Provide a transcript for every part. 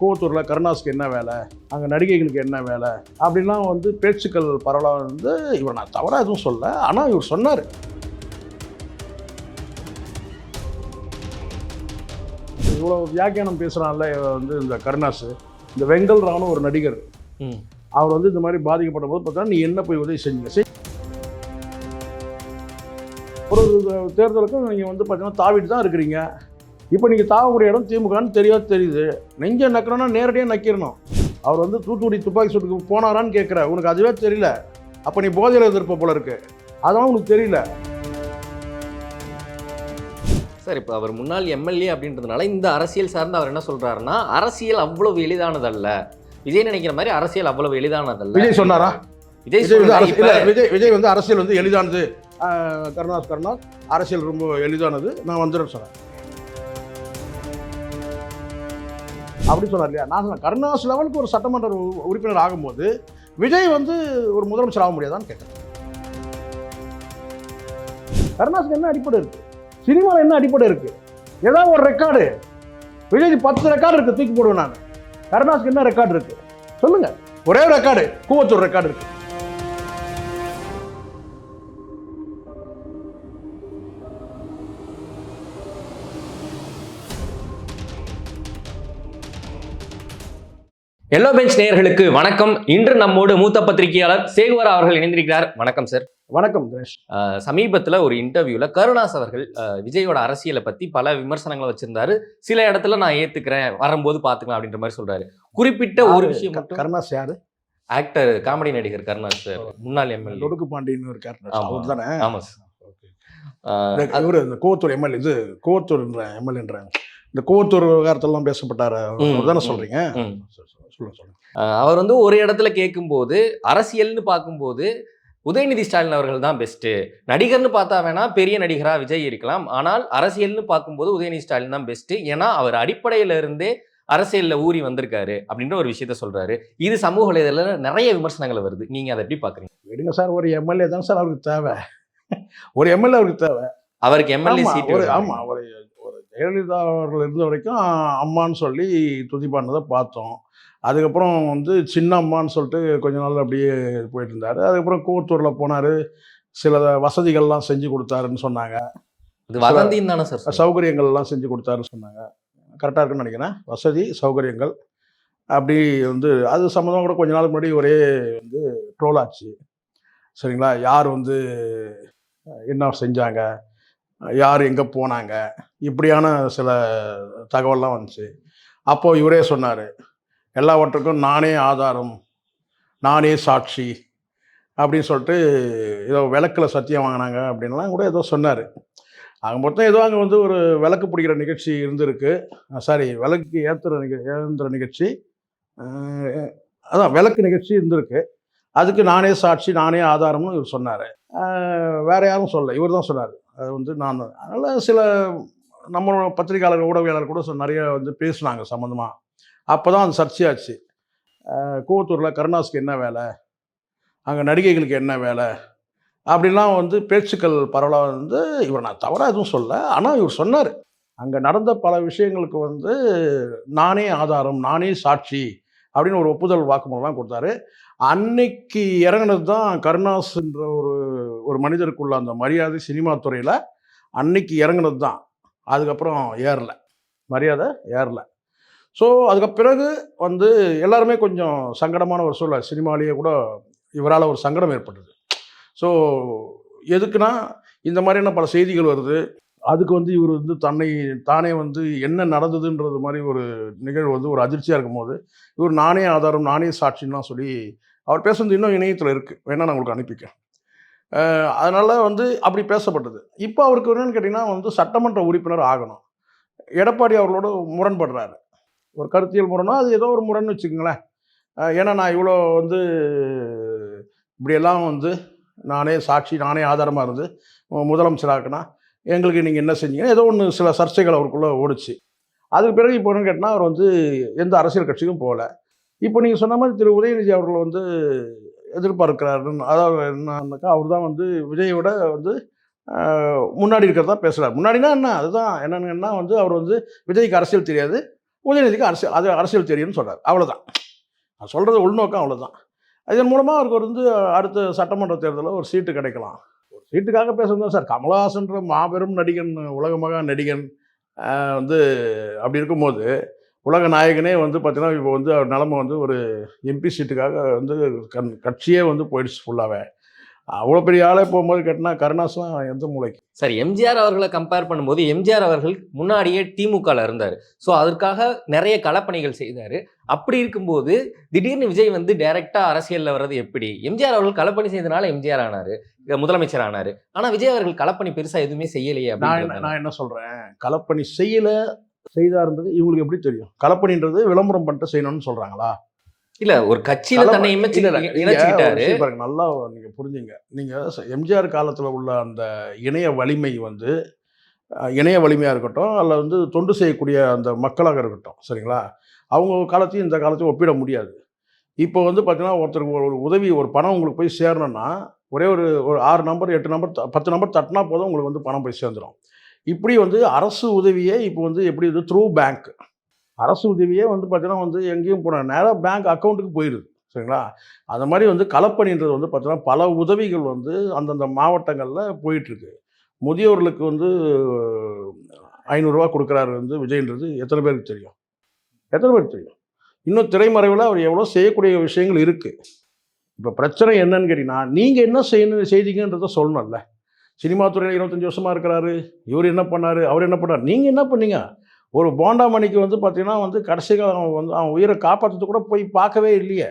கூவத்தூரில் கருணாஸுக்கு என்ன வேலை? அங்கே நடிகைகளுக்கு என்ன வேலை? அப்படின்லாம் வந்து பேச்சுக்கள் பரவலாக வந்து இவர் நான் தவறாக எதுவும் சொல்ல ஆனால் இவர் சொன்னார். இவ்வளோ வியாக்கியானம் பேசுகிறான்ல வந்து இந்த கருணாஸு. இந்த வெங்கல் ராவ்னு ஒரு நடிகர். அவர் வந்து இந்த மாதிரி பாதிக்கப்பட்ட போது பார்த்தா நீ என்ன போய் உதவி செஞ்சீங்க? செய்- ஒரு தேர்தலுக்கும் நீங்கள் வந்து பார்த்தீங்கன்னா தாவிட்டு தான் இருக்கிறீங்க. இப்போ நீங்கள் தாவக்கூடிய இடம் திமுகன்னு தெரியாது தெரியுது. நெஞ்ச நக்கணும்னா நேரடியாக நக்கிடணும் அவர் வந்து தூத்துக்குடி துப்பாக்கி சூட்டுக்கு போனாரான்னு கேட்குற உனக்கு அதுவே தெரியல. அப்போ நீ போதையில் இருந்திருப்ப போல இருக்கு. அதெல்லாம் உனக்கு தெரியல. சார் இப்போ அவர் முன்னாள் எம்எல்ஏ அப்படின்றதுனால இந்த அரசியல் சார்ந்து அவர் என்ன சொல்றாருன்னா அரசியல் அவ்வளவு எளிதானதல்ல. விஜய் நினைக்கிற மாதிரி அரசியல் அவ்வளவு எளிதானதல்ல. விஜய் சொன்னாரா? விஜய் விஜய் விஜய் வந்து அரசியல் வந்து எளிதானது. கருணாஸ் கருணாஸ் அரசியல் ரொம்ப எளிதானது. நான் வந்துடுறேன் சொன்னேன் அப்படி சொன்னார் இல்லையா? நான் சொன்னேன் கருணாஸ் லெவலுக்கு ஒரு சட்டமன்ற உ- உறுப்பினர் ஆகும்போது விஜய் வந்து ஒரு முதலமைச்சர் ஆக முடியாதான்னு கேட்டேன். கருணாஸுக்கு என்ன அடிப்படை இருக்கு? சினிமாவில் என்ன அடிப்படை இருக்கு? ஏதாவது ஒரு ரெக்கார்டு விஜய் பத்து ரெக்கார்டு இருக்கு தூக்கி போடுவேன் நான். கருணாஸுக்கு என்ன ரெக்கார்டு இருக்கு? சொல்லுங்க. ஒரே ரெக்கார்டு கூவத்தூர் ரெக்கார்டு இருக்குது எல்லோ பெஞ்ச் நேயர்களுக்கு வணக்கம். இன்று நம்மோடு மூத்த பத்திரிகையாளர் சேகுவரா அவர்கள் இணைந்திருக்கிறார். வணக்கம் சார் வணக்கம் தினேஷ். சமீபத்துல ஒரு இன்டர்வியூல கருணாஸ் அவர்கள் விஜயோட அரசியலை பத்தி பல விமர்சனங்களை வச்சிருந்தாரு. சில இடத்துல நான் ஏத்துக்கிறேன் வரும்போது பாத்துக்கலாம் அப்படின்ற மாதிரி சொல்றாரு. குறிப்பிட்ட ஒரு விஷயம் மட்டும் கருணாஸ் யாரு? ஆக்டர் காமெடி நடிகர் கருணாஸ் சார் முன்னாள் எம்எல்ஏ. லொடுக்கு பாண்டியன் ஆமா. அவர் தானே? ஆமா சார் கோவத்தூர் எம்எல்ஏ இது கோவத்தூர்ன்ற எம்எல்ஏன்ற இந்த கோவத்தூர் விவகாரத்தெல்லாம் பேசப்பட்டாரு. தானே சொல்றீங்க. சொல்லுங்க சொல்லுங்க. அவர் வந்து ஒரு இடத்துல கேட்கும்போது அரசியல்னு பார்க்கும்போது உதயநிதி ஸ்டாலின் அவர்கள் தான் பெஸ்ட்டு நடிகர்னு பார்த்தா வேணா பெரிய நடிகரா விஜய் இருக்கலாம். ஆனால் அரசியல்னு பார்க்கும்போது உதயநிதி ஸ்டாலின் தான் பெஸ்ட்டு ஏன்னா அவர் அடிப்படையில இருந்தே அரசியல்ல ஊறி வந்திருக்காரு அப்படின்ற ஒரு விஷயத்த சொல்றாரு. இது சமூக வலைதள நிறைய விமர்சனங்கள் வருது. நீங்க அதை எப்படி பாக்குறீங்க விடுங்க சார் ஒரு எம்எல்ஏ தான் சார் அவருக்கு தேவை. ஒரு எம்எல்ஏ அவருக்கு தேவை. அவருக்கு எம்எல்ஏ சீட் ஆமா ஒரு ஜெயலலிதா அவர்கள் இருந்த வரைக்கும் அம்மான்னு சொல்லி துதி பாடினதை பார்த்தோம். அதுக்கப்புறம் வந்து சின்ன அம்மான்னு சொல்லிட்டு கொஞ்ச நாள் அப்படியே போயிட்டு இருந்தாரு. அதுக்கப்புறம் கூவத்தூர்ல போனாரு. சில வசதிகள்லாம் செஞ்சு கொடுத்தாருன்னு சொன்னாங்க. இது வதந்தின்னு தானே சார்? சௌகரியங்கள்லாம் செஞ்சு கொடுத்தாருன்னு சொன்னாங்க. கரெக்டாக இருக்குன்னு நினைக்கிறேன். வசதி சௌகரியங்கள் அப்படி வந்து அது சம்மந்தமாக கூட கொஞ்ச நாளுக்கு முன்னாடி ஒரே வந்து ட்ரோல் ஆச்சு சரிங்களா? யார் வந்து என்ன செஞ்சாங்க? யார் எங்கே போனாங்க? இப்படியான சில தகவல்லாம் வந்துச்சு. அப்போது இவரே சொன்னார் எல்லாவற்றுக்கும் நானே ஆதாரம் நானே சாட்சி அப்படின்னு சொல்லிட்டு ஏதோ விளக்கில் சத்தியம் வாங்கினாங்க அப்படின்லாம் கூட ஏதோ சொன்னார். ஆக மொத்தம் ஏதோ அங்கே வந்து ஒரு விளக்கு பிடிக்கிற நிகழ்ச்சி இருந்திருக்கு. சாரி விளக்கு ஏற்றுற நிக ஏந்துற நிகழ்ச்சி அதான் விளக்கு நிகழ்ச்சி இருந்திருக்கு. அதுக்கு நானே சாட்சி நானே ஆதாரம்னு இவர் சொன்னார். வேற யாரும் சொல்லலை இவர் தான் சொன்னார். அது வந்து நான் அதனால் சில நம்மளோட பத்திரிகையாளர் ஊடகவியாளர் கூட நிறைய வந்து பேசினாங்க சம்மந்தமாக அப்போ தான் அது சர்ச்சையாச்சு. கூவத்தூரில் கருணாஸுக்கு என்ன வேலை? அங்கே நடிகைகளுக்கு என்ன வேலை? அப்படிலாம் வந்து பேச்சுக்கள் பரவலாக வந்து இவர் நான் தவறாக எதுவும் சொல்ல ஆனால் இவர் சொன்னார். அங்கே நடந்த பல விஷயங்களுக்கு வந்து நானே ஆதாரம் நானே சாட்சி. அப்படின்னு ஒரு ஒப்புதல் வாக்குமூலம்லாம் கொடுத்தாரு. அன்னைக்கு இறங்குனது தான் கருணாஸ்ன்ற ஒரு ஒரு மனிதருக்குள்ள அந்த மரியாதை சினிமா துறையில் அன்னைக்கு இறங்குனது தான் அதுக்கப்புறம் ஏறல. மரியாதை ஏறல. ஸோ அதுக்கு பிறகு வந்து எல்லாருமே கொஞ்சம் சங்கடமான ஒரு சூழல் சினிமாலேயே கூட இவரால் ஒரு சங்கடம் ஏற்பட்டது. ஸோ எதுக்குன்னா இந்த மாதிரியான பல செய்திகள் வருது. அதுக்கு வந்து இவர் வந்து தன்னை தானே வந்து என்ன நடந்ததுன்றது மாதிரி ஒரு நிகழ்வு வந்து ஒரு அதிர்ச்சியாக இருக்கும்போது இவர் நானே ஆதாரம் நானே சாட்சின்லாம் சொல்லி அவர் பேசுனது இன்னும் இணையத்தில் இருக்குது வேணால் நான் உங்களுக்கு அனுப்பிக்கேன் அதனால் வந்து அப்படி பேசப்பட்டது. இப்போ அவருக்கு என்னென்னு கேட்டிங்கன்னா வந்து சட்டமன்ற உறுப்பினர் ஆகணும். எடப்பாடி அவர்களோட முரண்படுறாரு. ஒரு கருத்தியல் முரணோ அது ஏதோ ஒரு முரண்னு வச்சுக்கோங்களேன். ஏன்னா நான் இவ்வளோ வந்து இப்படியெல்லாம் வந்து நானே சாட்சி நானே ஆதாரமாக இருந்து முதலமைச்சராக்குனா எங்களுக்கு நீங்கள் என்ன செஞ்சீங்க? ஏதோ ஒன்று சில சர்ச்சைகள் அவருக்குள்ளே ஓடுச்சு. அதுக்கு பிறகு இப்போ என்னன்னு கேட்டால் அவர் வந்து எந்த அரசியல் கட்சிக்கும் போகல. இப்போ நீங்கள் சொன்ன மாதிரி திரு உதயநிதி அவர்கள் வந்து எதிர்பார்க்கிறாருன்னு அதாவது என்னன்னாக்கா அவர் தான் வந்து விஜயோட வந்து முன்னாடி இருக்கிறதா பேசுகிறார் முன்னாடினா என்ன? அதுதான் என்னென்னா வந்து அவர் வந்து விஜய்க்கு அரசியல் தெரியாது உதயநிதிக்கு அரசியல் அது அரசியல் தெரியும்னு சொல்கிறார் அவ்வளோதான் நான் சொல்கிறது உள்நோக்கம் அவ்வளோதான் இதன் மூலமாக அவருக்கு வந்து அடுத்த சட்டமன்ற தேர்தலில் ஒரு சீட்டு கிடைக்கலாம். சீட்டுக்காக பேசணும் சார். கமலஹாசன்ற மாபெரும் நடிகன் உலகமாக நடிகன் வந்து அப்படி இருக்கும்போது உலக நாயகனே வந்து பார்த்தீங்கன்னா இப்போ வந்து அவர் நிலமை வந்து ஒரு எம்பி சீட்டுக்காக வந்து கண் கட்சியே வந்து போயிடுச்சு ஃபுல்லாகவே அவ்வளோ பெரிய ஆளே போகும்போது கேட்டினா கருணாஸ்லாம் எந்த மூளைக்கு? சரி எம்ஜிஆர் அவர்களை கம்பேர் பண்ணும்போது எம்ஜிஆர் அவர்கள் முன்னாடியே திமுகல இருந்தார். ஸோ அதற்காக நிறைய களப்பணிகள் செய்தார். அப்படி இருக்கும்போது திடீர்னு விஜய் வந்து டைரக்டா அரசியல்ல வர்றது எப்படி? எம்ஜிஆர் அவர்கள் களப்பணி செய்தனால எம்ஜிஆர் ஆனாரு முதலமைச்சர் ஆனாரு. ஆனா விஜய் அவர்கள் களப்பணி பெருசா எதுவுமே செய்யலையே நான் நான் என்ன சொல்கிறேன் களப்பணி செய்யலை செய்தாருன்றது இவங்களுக்கு எப்படி தெரியும்? களப்பணின்றது விளம்பரம் பண்ணிட்டு செய்யணும்னு சொல்கிறாங்களா இல்ல ஒரு கட்சியில தன்னை இணைச்சுக்கிட்டாரு. பாருங்க, நல்லா நீங்க புரிஞ்சுங்க. நீங்க எம்ஜிஆர் காலத்துல உள்ள அந்த இணைய வலிமை வந்து இணைய வலிமையா இருக்கட்டும் அல்ல வந்து தொண்டு செய்யக்கூடிய அந்த மக்களாக இருக்கட்டும் சரிங்களா? அவங்க காலத்தையும் இந்த காலத்தையும் ஒப்பிட முடியாது. இப்போ வந்து பார்த்தீங்கன்னா ஒருத்தருக்கு ஒரு ஒரு உதவி ஒரு பணம் உங்களுக்கு போய் சேரணும்னா ஒரே ஒரு ஒரு ஆறு நம்பர் எட்டு நம்பர் பத்து நம்பர் தட்டினா போதும் உங்களுக்கு வந்து பணம் போய் சேர்ந்துடும் இப்படி வந்து அரசு உதவியே இப்போ வந்து எப்படி இது த்ரூ பேங்க் அரசு உதவியே வந்து பார்த்தீங்கன்னா வந்து எங்கேயும் போன நேராக பேங்க் அக்கௌண்ட்டுக்கு போயிடுது. சரிங்களா? அந்த மாதிரி வந்து களப்பணின்றது வந்து பார்த்தீங்கன்னா பல உதவிகள் வந்து அந்தந்த மாவட்டங்களில் போயிட்டுருக்கு. முதியோர்களுக்கு வந்து ஐநூறுரூவா கொடுக்குறாரு வந்து விஜய்ன்றது எத்தனை பேருக்கு தெரியும்? எத்தனை பேருக்கு தெரியும்? இன்னும் திரைமறைவில் அவர் எவ்வளோ செய்யக்கூடிய விஷயங்கள் இருக்குது இப்போ பிரச்சனை என்னன்னு கேட்டிங்கன்னா நீங்கள் என்ன செய்யணும் செய்தீங்கன்றத சொல்லணும்ல. சினிமா துறையில் இருபத்தஞ்சி வருஷமாக இருக்கிறாரு. இவர் என்ன பண்ணார்? அவர் என்ன பண்ணார்? நீங்கள் என்ன பண்ணீங்க? ஒரு போண்டா மணிக்கு வந்து பார்த்தீங்கன்னா வந்து கடைசி காலம் அவன் வந்து அவன் உயிரை காப்பாற்றுறது கூட போய் பார்க்கவே இல்லையே.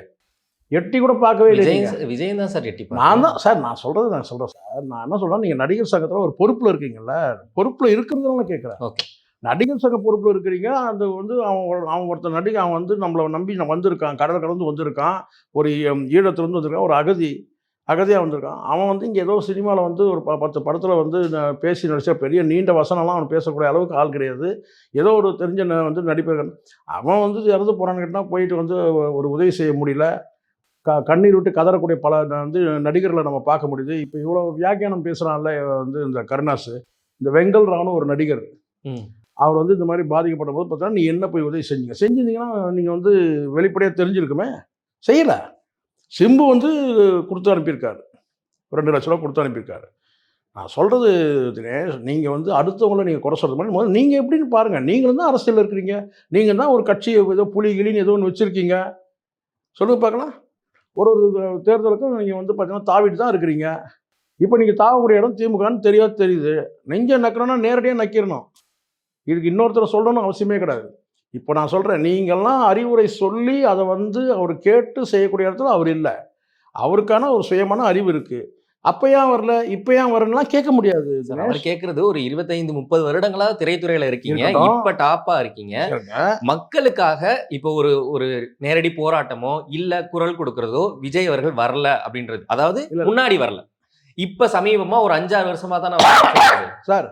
எட்டி கூட பார்க்கவே இல்லை விஜய் தான் சார் எட்டி நான் தான் சார் நான் சொல்கிறது நான் சொல்கிறேன் சார். நான் என்ன சொல்கிறேன் நீங்கள் நடிகர் சங்கத்தில் ஒரு பொறுப்பில் இருக்கீங்கல்ல பொறுப்பில் இருக்கிறதுனால கேட்குறேன் ஓகே. நடிகர் சங்க பொறுப்பில் இருக்கிறீங்க அது வந்து அவன் அவன் ஒருத்தர் நடிகை அவன் வந்து நம்மளை நம்பி நான் வந்திருக்கான் கடல் கடந்து வந்திருக்கான் ஒரு ஈழத்துலேருந்து வந்திருக்கான் ஒரு அகதி. அகதியாக வந்திருக்கான். அவன் வந்து இங்கே ஏதோ சினிமாவில் வந்து ஒரு ப- பத்து படத்தில் வந்து நான் பேசி நடிச்ச பெரிய நீண்ட வசனம்லாம் அவன் பேசக்கூடிய அளவுக்கு ஆள் கிடையாது. ஏதோ ஒரு தெரிஞ்ச வந்து நடிப்பர் அவன் வந்து இறந்து போகிறான்னு கேட்டால் போயிட்டு வந்து ஒரு உதவி செய்ய முடியல. க கண்ணீர் விட்டு கதறக்கூடிய பல வந்து நடிகர்களை நம்ம பார்க்க முடியுது. இப்போ இவ்வளோ வியாக்கியானம் பேசுகிறான்ல வந்து இந்த கருணாஸ். இந்த வெங்கல் ராவ்னு ஒரு நடிகர். அவர் வந்து இந்த மாதிரி பாதிக்கப்பட்ட போது பார்த்தா நீ என்ன போய் உதவி செஞ்சீங்க? செஞ்சிருந்தீங்கன்னா நீங்கள் வந்து வெளிப்படையாக தெரிஞ்சிருக்குமே. செய்யலை. சிம்பு வந்து கொடுத்து அனுப்பியிருக்காரு. ஒரு ரெண்டு லட்ச ரூபா கொடுத்து அனுப்பியிருக்காரு. நான் சொல்கிறது தினேஷ் நீங்கள் வந்து அடுத்தவங்கள நீங்கள் குறை சொல்கிறது மாதிரி முதல்ல நீங்கள் எப்படின்னு பாருங்கள் நீங்களும் தான் அரசியலில் இருக்கிறீங்க. நீங்கள் தான் ஒரு கட்சி ஏதோ புலிகளின்னு ஏதோ ஒன்று வச்சுருக்கீங்க. சொல்லுங்க பார்க்கலாம். ஒரு ஒரு தேர்தலுக்கும் நீங்கள் வந்து பார்த்தீங்கன்னா தாவிட்டு தான் இருக்கிறீங்க. இப்போ நீங்கள் தாவக்கூடிய இடம் திமுகன்னு தெரியாது தெரியுது. நெஞ்ச நக்கணும்னா நேரடியாக நக்கிடணும் இதுக்கு இன்னொருத்தரை சொல்லணும்னு அவசியமே கிடையாது. இப்போ நான் சொல்கிறேன் நீங்கள்லாம் அறிவுரை சொல்லி அதை வந்து அவர் கேட்டு செய்யக்கூடிய இடத்துல அவர் இல்லை. அவருக்கான ஒரு சுயமான அறிவு இருக்குது அப்போ ஏன் வரல? இப்போ ஏன் வரலாம் கேட்க முடியாது அவர் கேக்குறது ஒரு இருபத்தைந்து முப்பது வருடங்களா திரைத்துறையில இருக்கீங்க. இப்ப டாப்பா இருக்கீங்க. மக்களுக்காக இப்போ ஒரு ஒரு நேரடி போராட்டமோ இல்ல குரல் கொடுக்கறதோ விஜய் அவர்கள் வரல அப்படின்றது. அதாவது. முன்னாடி வரல. இப்ப சமீபமா ஒரு அஞ்சாறு வருஷமா தான் சார்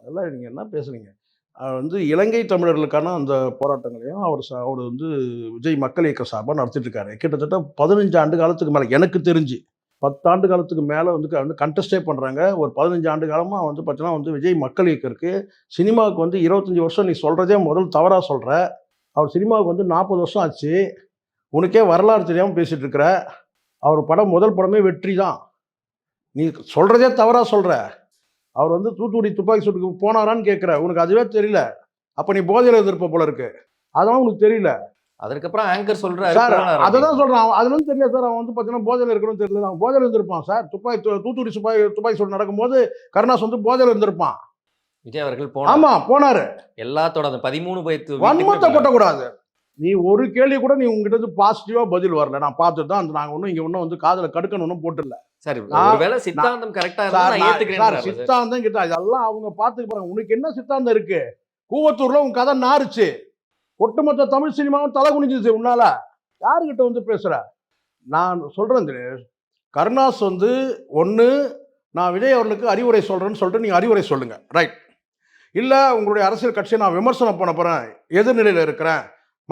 அதெல்லாம் நீங்கள் என்ன பேசுறீங்க? வந்து இலங்கை தமிழர்களுக்கான அந்த போராட்டங்களையும் அவர் சா அவர் வந்து விஜய் மக்கள் இயக்க சார்பாக நடத்திட்டு இருக்காரு கிட்டத்தட்ட பதினஞ்சு ஆண்டு காலத்துக்கு மேலே எனக்கு தெரிஞ்சு பத்தாண்டு காலத்துக்கு மேலே வந்து வந்து கண்டஸ்டே பண்ணுறாங்க ஒரு பதினஞ்சு ஆண்டு காலமாக வந்து பார்த்தீங்கன்னா வந்து விஜய் மக்கள் இயக்கம் இருக்குது சினிமாவுக்கு வந்து இருபத்தஞ்சி வருஷம் நீ சொல்கிறதே முதல் தவறாக சொல்கிற அவர் சினிமாவுக்கு வந்து நாற்பது வருஷம் ஆச்சு. உனக்கே வரலாறு தெரியாமல் பேசிகிட்டு இருக்கிற அவர் படம் முதல் படமே வெற்றி தான் நீ சொல்கிறதே தவறாக சொல்கிற அவர் வந்து தூத்துக்குடி துப்பாக்கி சூட்டுக்கு போனாரான்னு கேட்குற. உனக்கு அதுவே தெரியல. அப்போ நீ போதையில் இருந்திருப்ப போல இருக்கு. அதெல்லாம் உனக்கு தெரியல. அதற்கப்புறம் ஆங்கர் சொல்றாரு சார் அதை. தான் சொல்கிறேன் அவன் இருந்து தெரியல சார். அவன் வந்து பார்த்தீங்கன்னா போதையில் இருக்கணும்னு தெரியல. அவன் போதையில் இருந்திருப்பான் சார். துப்பாக்கி தூத்துக்குடி துப்பாக்கி துப்பாக்கி சூடு நடக்கும்போது கருணாஸ் வந்து போதையில் இருந்திருப்பான். விஜய் அவர்கள் போன ஆமா போனாரு. எல்லாத்தோட அந்த பதிமூணு பயத்து வன்மத்தை கொட்டக்கூடாது. நீ ஒரு கேள்வி கூட நீ உங்ககிட்ட இருந்து பாசிட்டிவா பதில் வரல. நான் பார்த்துட்டு தான் அந்த நாங்கள் ஒன்றும் இங்கே ஒன்றும் வந்து காதில் கடுக்கணும் ஒன்றும் போட்டுல சரி ஒருவேளை சித்தாந்தம் கரெக்டா இருந்தா சார் நான் நான்- சார் ஏத்துக்கிறேன் சித்தாந்தம் கிட்ட இதெல்லாம் அவங்க பார்த்துக்க போறாங்க உனக்கு என்ன சித்தாந்தம் இருக்கு? கூவத்தூர்ல உன் கதை நாறுச்சு. ஒட்டுமொத்த தமிழ் சினிமாவும் தலை குனிஞ்சிச்சு உன்னால. யாருக்கிட்ட வந்து பேசுற? நான் சொல்றேன் தினேஷ். கருணாஸ் வந்து ஒன்று நான் விஜய் அவர்களுக்கு அறிவுரை சொல்றேன்னு சொல்லிட்டு நீங்க அறிவுரை சொல்லுங்க. ரைட் இல்லை உங்களுடைய அரசியல் கட்சியை நான் விமர்சனம் பண்ண போறேன். எதிர்நிலையில் இருக்கிறேன்.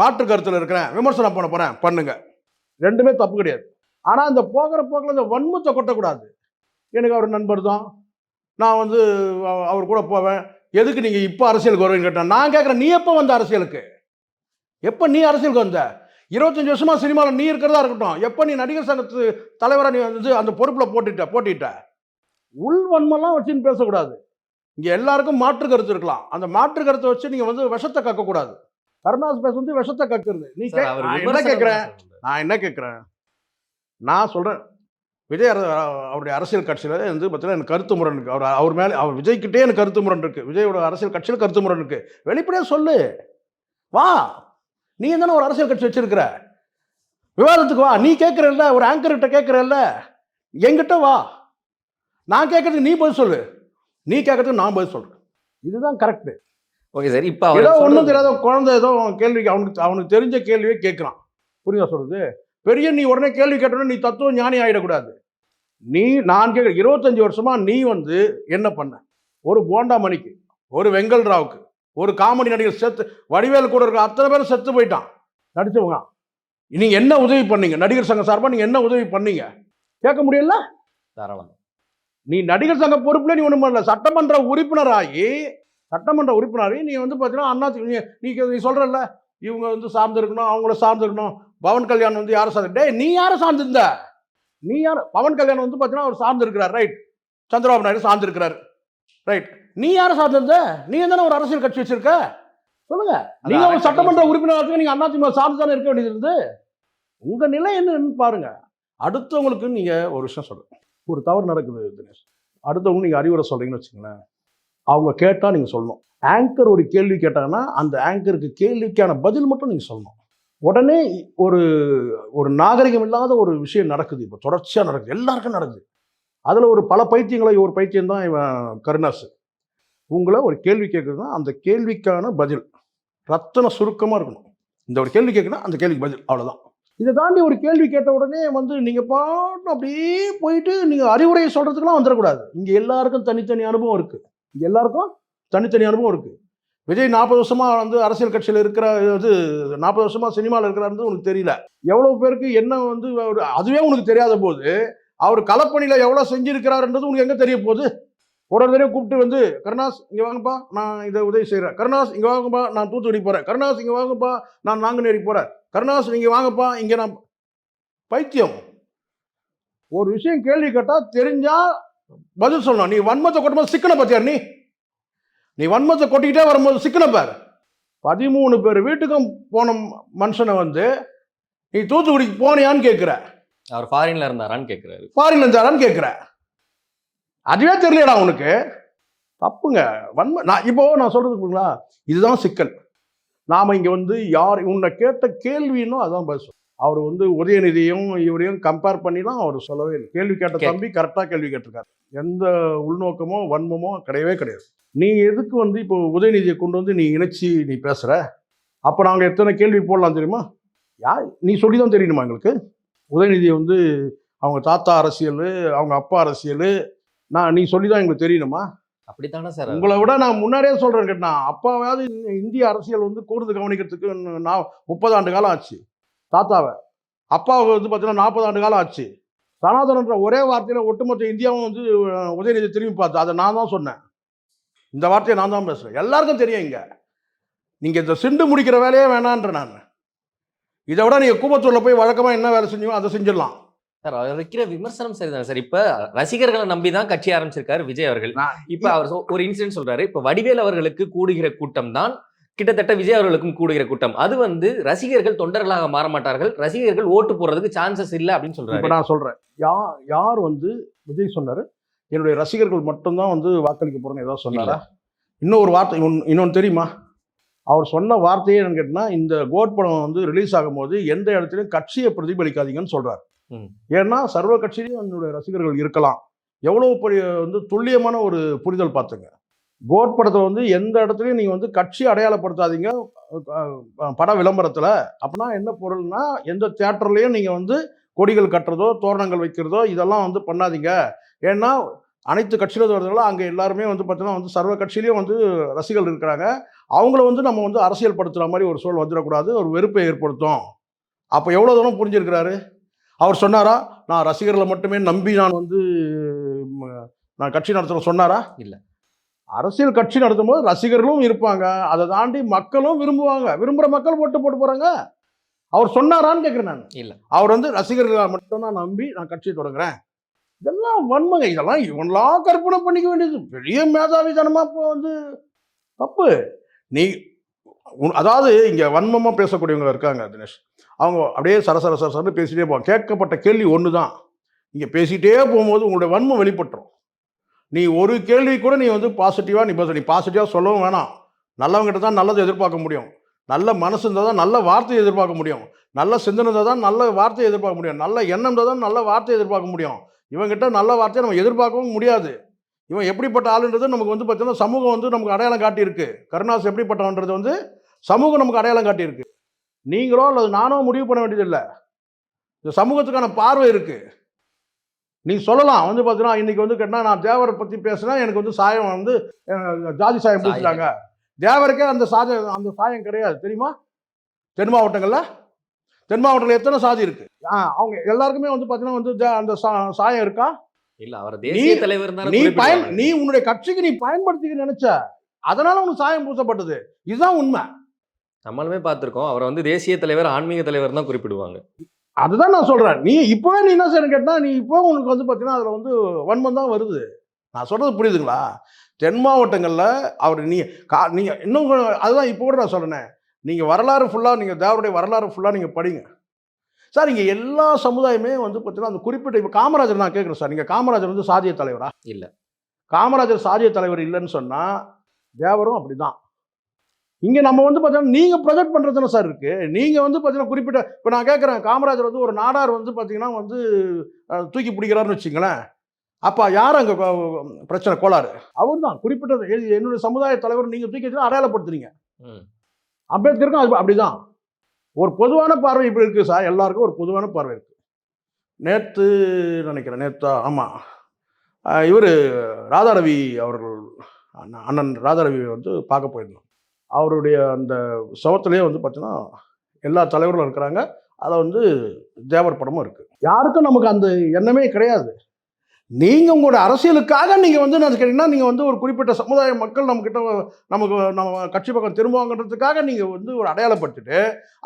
மாற்று கருத்தில் இருக்கிறேன் விமர்சனம் பண்ண போறேன் பண்ணுங்க. ரெண்டுமே தப்பு கிடையாது. ஆனால் இந்த போகிற போக்கில் இந்த வன்மத்தை கொட்டக்கூடாது. எனக்கு அவர் நண்பர் தான். நான் வந்து அவர் கூட போவேன். எதுக்கு நீங்கள் இப்போ அரசியலுக்கு வருவீங்கன்னு கேட்டேன் நான் கேட்குறேன் நீ எப்போ வந்த அரசியலுக்கு? எப்போ நீ அரசியலுக்கு வந்த? இருபத்தஞ்சி வருஷமாக சினிமாவில் நீ இருக்கிறதா இருக்கட்டும். எப்போ நீ நடிகர் சங்கத்து தலைவராக நீ வந்து அந்த பொறுப்பில் போட்டுட்ட போட்டிட்ட? உள் வன்மெல்லாம் வச்சுன்னு பேசக்கூடாது. இங்கே எல்லாருக்கும் மாற்று கருத்து இருக்கலாம். அந்த மாற்று கருத்தை வச்சு நீங்கள் வந்து விஷத்தை கக்கக்கூடாது. கருணாஸ் பேச வந்து விஷத்தை கக்குறது. நீ என்ன கேட்குறேன். நான் என்ன கேட்குறேன் நான் சொல்கிறேன் விஜய் அவருடைய அரசியல் கட்சியில் வந்து பார்த்தீங்கன்னா எனக்கு கருத்து முரண் இருக்குது அவர் அவர் மேலே அவர் விஜய்கிட்டே எனக்கு கருத்து முரண் இருக்குது விஜயோட அரசியல் கட்சியில் கருத்து முரண் இருக்குது வெளிப்படையாக சொல்லு. வா. நீ தானே ஒரு அரசியல் கட்சி வச்சிருக்கிற? விவாதத்துக்கு வா. நீ கேட்குறல்ல ஒரு ஆங்கர்கிட்ட கேட்குறல்ல என்கிட்ட வா. நான் கேட்கறதுக்கு நீ பதில் சொல்லு. நீ கேட்கறதுக்கு நான் பதில் சொல்கிறேன் இதுதான் கரெக்ட் ஓகே சார் இப்ப ஏதோ ஒன்றும் தெரியாத குழந்தை ஏதோ கேள்விக்கு அவனுக்கு அவனுக்கு தெரிஞ்ச கேள்வியே கேட்குறான். புரியுதா சொல்றது? பெரிய நீ உடனே கேள்வி கேட்டோன்னே நீ தத்துவ ஞானி ஆயிடக்கூடாது. நீ நான் கேட்குற இருபத்தஞ்சு வருஷமா நீ வந்து என்ன பண்ண? ஒரு போண்டா மணிக்கு ஒரு வெங்கல் ராவுக்கு ஒரு காமெடி நடிகர் செத்து வடிவேல் கூட இருக்க அத்தனை பேரும் செத்து போயிட்டான். நடிச்சவங்க. நீங்க என்ன உதவி பண்ணீங்க? நடிகர் சங்க சார்பா நீங்க என்ன உதவி பண்ணீங்க? கேட்க முடியல? தாராளமா. நீ நடிகர் சங்க பொறுப்புல நீ ஒன்றும் பண்ணல. சட்டமன்ற உறுப்பினராகி சட்டமன்ற உறுப்பினராகி நீ வந்து பார்த்தீங்கன்னா அண்ணா நீ நீ சொல்றல்ல இவங்க வந்து சார்ந்து இருக்கணும் அவங்கள சார்ந்து இருக்கணும் பவன் கல்யாண் வந்து யாரை சார்ந்து டேய் நீ யாரை சார்ந்திருந்த? நீ யார் பவன் கல்யாண் வந்து பார்த்தீங்கன்னா அவர் சார்ந்து இருக்கிறார் ரைட் சந்திரபாபு நாயுடு சார்ந்து இருக்கிறார் ரைட் நீ யாரை சார்ந்திருந்த? நீ தானே ஒரு அரசியல் கட்சி வச்சிருக்க? சொல்லுங்க. நீங்க ஒரு சட்டமன்ற உறுப்பினராக நீங்க அதிமுக சார்ந்து தானே இருக்க வேண்டியது இருந்து. உங்க நிலை என்னன்னு பாருங்க. அடுத்தவங்களுக்கு நீங்க ஒரு விஷயம் சொல்லுங்க. ஒரு தவறு நடக்குது தினேஷ். அடுத்தவங்க நீங்க அறிவுரை சொல்றீங்கன்னு வச்சுங்களேன் அவங்க கேட்டால் நீங்கள் சொல்லணும். ஆங்கர் ஒரு கேள்வி கேட்டாங்கன்னா அந்த ஆங்கருக்கு கேள்விக்கான பதில் மட்டும் நீங்கள் சொல்லணும். உடனே ஒரு ஒரு நாகரிகம் இல்லாத ஒரு விஷயம் நடக்குது. இப்போ தொடர்ச்சியாக நடக்குது. எல்லாருக்கும் நடக்குது. அதில் ஒரு பல பைத்தியங்களை ஒரு பைத்தியம் தான் இவன் கருணாஸ். உங்களை ஒரு கேள்வி கேட்குதுன்னா அந்த கேள்விக்கான பதில். ரத்தன சுருக்கமாக இருக்கணும். இந்த ஒரு கேள்வி கேட்குன்னா அந்த கேள்விக்கு பதில். அவ்வளோதான் இதை தாண்டி ஒரு கேள்வி கேட்ட உடனே வந்து நீங்கள் பாட்டு அப்படியே போயிட்டு நீங்கள் அறிவுரையை சொல்கிறதுக்கெல்லாம் வந்துடக்கூடாது. இங்கே எல்லாருக்கும் தனித்தனி அனுபவம் இருக்குது எல்லாருக்கும் தனித்தனி அனுபவம் இருக்கு. விஜய் நாற்பது வருஷமா வந்து அரசியல் கட்சியில் இருக்கிற இது நாற்பது வருஷமா சினிமாவில் இருக்கிறாருன்னு உனக்கு தெரியல. எவ்வளவு பேருக்கு என்ன வந்து அவர் அதுவே உனக்கு தெரியாத போது அவர் களப்பணியில் எவ்வளோ செஞ்சிருக்கிறாருன்றது உனக்கு எங்கே தெரிய போகுது? ஒரு ஒரு தடவை கூப்பிட்டு வந்து கருணாஸ் இங்கே வாங்கப்பா நான் இதை உதவி செய்கிறேன் கருணாஸ் இங்கே வாங்கப்பா நான் தூத்துக்குடி போகிறேன் கருணாஸ் இங்கே வாங்கப்பா நான் நாங்குநேரி போகிறேன் கருணாஸ் நீங்கள் வாங்கப்பா இங்கே நான் பைத்தியம். ஒரு விஷயம் கேள்வி கேட்டால் தெரிஞ்சால் பதில் சொல்லணும். நீ வன்மத்தை கொட்டும்போது சிக்கன பத்தியார் நீ? நீ வன்மத்தை கொட்டிக்கிட்டே வரும்போது சிக்கன பார். பதிமூணு பேர் வீட்டுக்கும் போன மனுஷனை வந்து நீ தூத்துக்குடிக்கு போனியான்னு கேட்குற. அவர் ஃபாரின்ல இருந்தாரான்னு கேக்குறாரு ஃபாரின் இருந்தாரான்னு கேட்குற. அதுவே தெரியலடா உனக்கு. தப்புங்க. வன்மை நான் இப்போ நான் சொல்றது புரியுங்களா இதுதான் சிக்கல். நாம இங்க வந்து யார் உன்னை கேட்ட கேள்வின்னும் அதான் சொல்லணும். அவர் வந்து உதயநிதியும் இவரையும் கம்பேர் பண்ணிலாம் அவர் சொல்லவே இல்லை. கேள்வி கேட்ட தம்பி கரெக்டாக கேள்வி கேட்டிருக்காரு. எந்த உள்நோக்கமோ வன்மமோ கிடையவே கிடையாது. நீ எதுக்கு வந்து இப்போ உதயநிதியை கொண்டு வந்து நீ இணைச்சி நீ பேசுற? அப்போ நாங்கள் எத்தனை கேள்வி போடலாம் தெரியுமா? யார் நீ சொல்லி தான் தெரியணுமா எங்களுக்கு? உதயநிதியை வந்து அவங்க தாத்தா அரசியல் அவங்க அப்பா அரசியல் நான் நீ சொல்லி தான் எங்களுக்கு தெரியணுமா? அப்படித்தானே சார். உங்களை விட நான் முன்னாடியே சொல்றேன் கேட்டா அப்பாவாவது இந்த இந்திய அரசியல் வந்து கூர்ந்து கவனிக்கிறதுக்கு நான் முப்பது ஆண்டு காலம் ஆச்சு. தாத்தாவை. அப்பாவுக்கு வந்து பார்த்தீங்கன்னா நாற்பது ஆண்டு காலம் ஆச்சு. சனாதனன்ற ஒரே வார்த்தையில ஒட்டுமொத்த இந்தியாவும் வந்து உதயநிதி திரும்பி பார்த்து அதை நான் தான் சொன்னேன். இந்த வார்த்தையை நான் தான் பேசுறேன். எல்லாருக்கும் தெரியும் இங்க. நீங்க இந்த சிண்டு முடிக்கிற வேலையே வேணான்ற நான். இதை விட நீங்க கூவத்தூர்ல போய் வழக்கமா என்ன வேலை செஞ்சீங்களோ அதை செஞ்சிடலாம். சார் அவர் வைக்கிற விமர்சனம் சரிதான் சார்? இப்ப ரசிகர்களை நம்பி தான் கட்சி ஆரம்பிச்சிருக்காரு விஜய் அவர்கள். இப்ப அவர் ஒரு இன்சிடென்ட் சொல்றாரு. இப்ப வடிவேல் அவர்களுக்கு கூடுகிற கூட்டம் தான் கிட்டத்தட்ட விஜய் அவர்களுக்கும் கூடுகிற கூட்டம். அது வந்து ரசிகர்கள் தொண்டர்களாக மாற மாட்டார்கள் ரசிகர்கள் ஓட்டு போடுறதுக்கு சான்சஸ் இல்ல அப்படின்னு இப்போ சொல்றாரு நான் சொல்றேன். யார் யார் வந்து விஜய் சொன்னாரு? என்னுடைய ரசிகர்கள் மட்டும்தான் வந்து வாக்களிக்க போறேன்னு ஏதாவது சொன்னாரா? இன்னொரு வார்த்தை இன்னொன்னு தெரியுமா? அவர் சொன்ன வார்த்தையே என்னன்னு கேட்டினா இந்த கோட் படம் வந்து ரிலீஸ் ஆகும்போது எந்த இடத்துலையும் கட்சியை பிரதிபலிக்காதீங்கன்னு சொல்றாரு. ஏன்னா சர்வ கட்சியிலையும் என்னுடைய ரசிகர்கள் இருக்கலாம். எவ்வளவு பெரிய வந்து துல்லியமான ஒரு புரிதல் பார்த்துங்க. கோட் படத்தை வந்து எந்த இடத்துலையும் நீங்கள் வந்து கட்சி அடையாளப்படுத்தாதீங்க. பட விளம்பரத்தில். அப்படின்னா என்ன பொருள்னா எந்த தேட்டர்லேயும் நீங்கள் வந்து கொடிகள் கட்டுறதோ தோரணங்கள் வைக்கிறதோ இதெல்லாம் வந்து பண்ணாதீங்க. ஏன்னா அனைத்து கட்சியிலும் வருதுங்களோ அங்கே எல்லாருமே வந்து பார்த்தீங்கன்னா வந்து சர்வ கட்சியிலையும் வந்து ரசிகர்கள் இருக்கிறாங்க. அவங்கள வந்து நம்ம வந்து அரசியல் படுத்துகிற மாதிரி ஒரு சூழல் வந்துடக்கூடாது. ஒரு வெறுப்பை ஏற்படுத்தும். அப்போ எவ்வளோ தூரம் புரிஞ்சிருக்கிறாரு? அவர் சொன்னாரா? நான் ரசிகர்களை மட்டுமே நம்பி நான் வந்து நான் கட்சி நடத்துகிறேன் சொன்னாரா? இல்லை. அரசியல் கட்சி நடத்தும் போது ரசிகர்களும் இருப்பாங்க. அதை தாண்டி மக்களும் விரும்புவாங்க. விரும்புகிற மக்கள் ஓட்டு போட்டு போகிறாங்க அவர் சொன்னாரான்னு கேட்குறேன் நான். இல்ல. அவர் வந்து ரசிகர்களை மட்டும்தான் நம்பி நான் கட்சியை தொடங்குறேன். இதெல்லாம் வன்மங்க. இதெல்லாம் இவன்லாம் கற்பனை பண்ணிக்க வேண்டியது. பெரிய மேதாவித்தனமாக இப்போ வந்து தப்பு. நீ அதாவது இங்கே வன்மமாக பேசக்கூடியவங்க இருக்காங்க தினேஷ். அவங்க அப்படியே சரசர சரசரன்னு பேசிட்டே போவாங்க. கேட்கப்பட்ட கேள்வி ஒன்று தான் இங்கே பேசிட்டே போகும்போது உங்களுடைய வன்மம் வெளிப்பட்டுரும். நீ ஒரு கேள்வி கூட நீ வந்து பாசிட்டிவாக நீ பேச நீ பாசிட்டிவாக சொல்லவும் வேணாம். நல்லவங்ககிட்ட தான் நல்லதை எதிர்பார்க்க முடியும். நல்ல மனசு இருந்தால் தான் நல்ல வார்த்தையை எதிர்பார்க்க முடியும். நல்ல சிந்தனை இருந்தால் தான் நல்ல வார்த்தையை எதிர்பார்க்க முடியும். நல்ல எண்ணம் இருந்தால் தான் நல்ல வார்த்தையை எதிர்பார்க்க முடியும். இவங்ககிட்ட நல்ல வார்த்தையை நம்ம எதிர்பார்க்கவும் முடியாது. இவன் எப்படிப்பட்ட ஆளுன்றது நமக்கு வந்து பார்த்தீங்கன்னா சமூகம் வந்து நமக்கு அடையாளம் காட்டியிருக்கு. கருணாஸ் எப்படிப்பட்டவன்றது வந்து சமூகம் நமக்கு அடையாளம் காட்டியிருக்கு. நீங்களோ அல்லது நானோ முடிவு பண்ண வேண்டியதில்லை. இந்த சமூகத்துக்கான பார்வை இருக்குது நீ சொல்லலாம். வந்து பார்த்தீங்கன்னா இன்னைக்கு வந்து கேட்டா நான் தேவரை பற்றி பேசினா எனக்கு வந்து சாயம் வந்து ஜாதி சாயம். பூசிட்டாங்க தேவருக்கே அந்த சாதி அந்த சாயம் கிடையாது. தெரியுமா? தென் மாவட்டங்கள்ல? தென் மாவட்டத்தில் எத்தனை சாதி இருக்கு? அவங்க எல்லாருக்குமே வந்து பார்த்தீங்கன்னா வந்து அந்த சாயம் இருக்கா? இல்ல அவர் தேசிய தலைவர் நீ பயன் நீ உன்னுடைய கட்சிக்கு நீ பயன்படுத்திக்க நினைச்ச. அதனால உனக்கு சாயம் பூசப்பட்டது. இதுதான் உண்மை. நம்மளுமே பார்த்திருக்கோம். அவரை வந்து தேசிய தலைவர் ஆன்மீக தலைவர் தான் குறிப்பிடுவாங்க. அதுதான் நான் சொல்றேன். நீ இப்போவே நீ என்ன செய்யணும் கேட்டா நீ இப்போ உனக்கு வந்து பார்த்தீங்கன்னா அதில் வந்து வன்மம் தான் வருது. நான் சொல்றது புரியுதுங்களா? தென் மாவட்டங்களில் அவர் நீ கா நீங்கள் இன்னும் அதுதான் இப்போ கூட நான் சொல்றேனே. நீங்கள் வரலாறு ஃபுல்லாக நீங்கள் தேவருடைய வரலாறு ஃபுல்லாக நீங்கள் படிங்க. சார் இங்கே எல்லா சமுதாயமே வந்து பார்த்தீங்கன்னா அந்த குறிப்பிட்ட இப்போ காமராஜர் நான் கேட்குறேன் சார். நீங்கள் காமராஜர் வந்து சாதிய தலைவரா? இல்ல. காமராஜர் சாதிய தலைவர் இல்லைன்னு சொன்னால் தேவரும் அப்படிதான். இங்கே நம்ம வந்து பார்த்தீங்கன்னா நீங்கள் ப்ரொஜெக்ட் பண்ணுறது தானே சார் இருக்குது நீங்கள் வந்து பார்த்தீங்கன்னா குறிப்பிட்ட இப்போ நான் கேட்குறேன் காமராஜர் வந்து ஒரு நாடார் வந்து பார்த்தீங்கன்னா வந்து தூக்கி பிடிக்கிறாருன்னு வச்சுங்களேன் அப்போ யார் அங்கே பிரச்சனை? கோளாறு. அவர் தான். குறிப்பிட்டது என்னுடைய சமுதாய தலைவர் நீங்கள் தூக்கி வச்சு அடையாளப்படுத்துறீங்க. அம்பேத்கருக்கும் அது அப்படிதான். ஒரு பொதுவான பார்வை இப்படி இருக்குது சார் எல்லாருக்கும் ஒரு பொதுவான பார்வை இருக்குது நேற்று நினைக்கிறேன் நேத்தா ஆமாம் இவர் ராதாரவி அவர்கள் அண்ணா- அண்ணன் ராதாரவி வந்து பார்க்க போயிருந்தோம். அவருடைய அந்த சவத்துலேயே வந்து பார்த்தீங்கன்னா எல்லா தலைவர்களும் இருக்கிறாங்க. அதில் வந்து தேவர் படமும் இருக்குது யாருக்கும் நமக்கு அந்த எண்ணமே கிடையாது. நீங்கள் உங்களோட அரசியலுக்காக நீங்கள் வந்து நான் கேட்டிங்கன்னா நீங்கள் வந்து ஒரு குறிப்பிட்ட சமுதாய மக்கள் நம்மக்கிட்ட நமக்கு நம்ம கட்சி பக்கம் திரும்புவாங்கன்றதுக்காக நீங்கள் வந்து ஒரு அடையாளப்படுத்திட்டு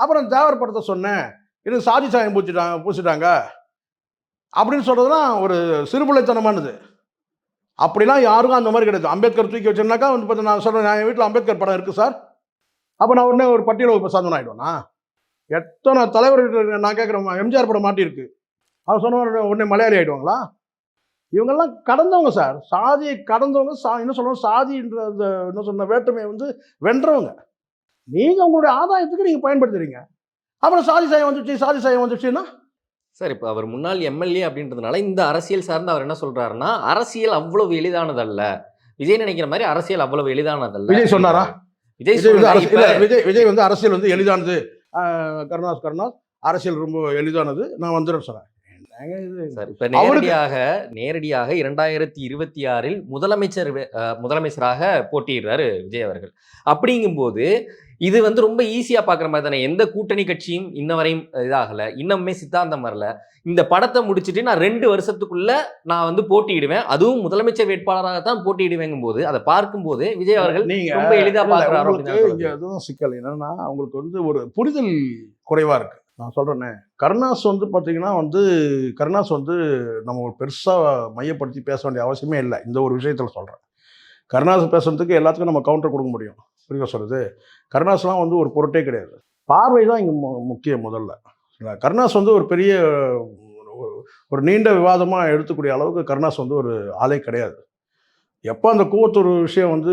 அப்புறம் தேவர் படத்தை சொன்னேன். இது சாதி சாயம் பூச்சிட்டாங்க பூசிட்டாங்க. அப்படின்னு சொல்கிறதுலாம் ஒரு சிறுபிள்ளைத்தனமானது. அப்படிலாம் யாருக்கும் அந்த மாதிரி கிடையாது. அம்பேத்கர் தூக்கி வச்சிருந்தாக்கா வந்து பார்த்து நான் சொல்கிறேன் என் வீட்டில் அம்பேத்கர் படம் இருக்குது சார். அப்போ நான் உடனே ஒரு பட்டியல் வகுப்பு சாதனம் ஆகிடுவேண்ணா எத்தனை தலைவர் நான் கேட்குறேன் எம்ஜிஆர் படம் மாட்டியிருக்கு. அவர் சொன்ன உடனே மலையாளி ஆகிடுவாங்களா இவங்கெல்லாம் கடந்தவங்க சார். சாதியை கடந்தவங்க சா என்ன சொல்லுவோம் சாதின்ற அந்த என்ன சொன்ன வேற்றுமையை வந்து வென்றவங்க. நீங்கள் உங்களுடைய ஆதாயத்துக்கு நீங்கள் பயன்படுத்துகிறீங்க அப்புறம் சாதி சாயம் வந்துச்சு சாதி சாயம் வந்துச்சுன்னா? சார் இப்போ அவர் முன்னாள் எம்எல்ஏ அப்படின்றதுனால இந்த அரசியல் சார்ந்து அவர் என்ன சொல்றாருன்னா அரசியல் அவ்வளவு எளிதானதல்ல. விஜய் நினைக்கிற மாதிரி அரசியல் அவ்வளவு எளிதானதல்ல. விஜய் சொன்னாரா? விஜய் விஜய் விஜய் விஜய் வந்து அரசியல் வந்து எளிதானது. ஆஹ் கருணாஸ் கருணாஸ் அரசியல் ரொம்ப எளிதானது. நான் இது? சார் இப்ப நேரடியாக நேரடியாக இரண்டாயிரத்தி இருபத்தி ஆறில் முதலமைச்சர் முதலமைச்சராக போட்டியிடுறாரு விஜய் அவர்கள். அப்படிங்கும்போது இது வந்து ரொம்ப ஈஸியா பாக்குற மாதிரி தானே. எந்த கூட்டணி கட்சியும் இன்ன வரையும் இதாகல. இன்னுமே சித்தாந்தம் வரல. இந்த படத்தை முடிச்சிட்டு நான் ரெண்டு வருஷத்துக்குள்ள நான் வந்து போட்டியிடுவேன். அதுவும் முதலமைச்சர் வேட்பாளராக தான் போட்டியிடுவேங்கும் போது அதை பார்க்கும்போது விஜய் அவர்கள் நீங்க ரொம்ப எளிதா இல்ல, பாக்குறாரு உங்களுக்கு அப்படின்னு இங்க அதுவும் சிக்கல். என்னன்னா அவங்களுக்கு வந்து ஒரு புரிதல் குறைவா இருக்கு. நான் சொல்றேனே. கருணாஸ் வந்து பாத்தீங்கன்னா வந்து கருணாஸ் வந்து நம்ம ஒரு பெருசா மையப்படுத்தி பேச வேண்டிய அவசியமே இல்லை. இந்த ஒரு விஷயத்துல சொல்றேன். கருணாஸ் பேசுறதுக்கு எல்லாத்துக்கும் நம்ம கவுண்டர் கொடுக்க முடியும். புரியுதா சொல்றது? கருணாஸ்லாம் வந்து ஒரு பொருட்டே கிடையாது. பார்வை தான் இங்கே முக்கியம் முதல்ல. கருணாஸ் வந்து ஒரு பெரிய ஒரு- ஒரு நீண்ட விவாதமாக எடுத்துக்கூடிய அளவுக்கு கருணாஸ் வந்து ஒரு ஆளே கிடையாது. எப்போ அந்த கூவத்தூர் விஷயம் வந்து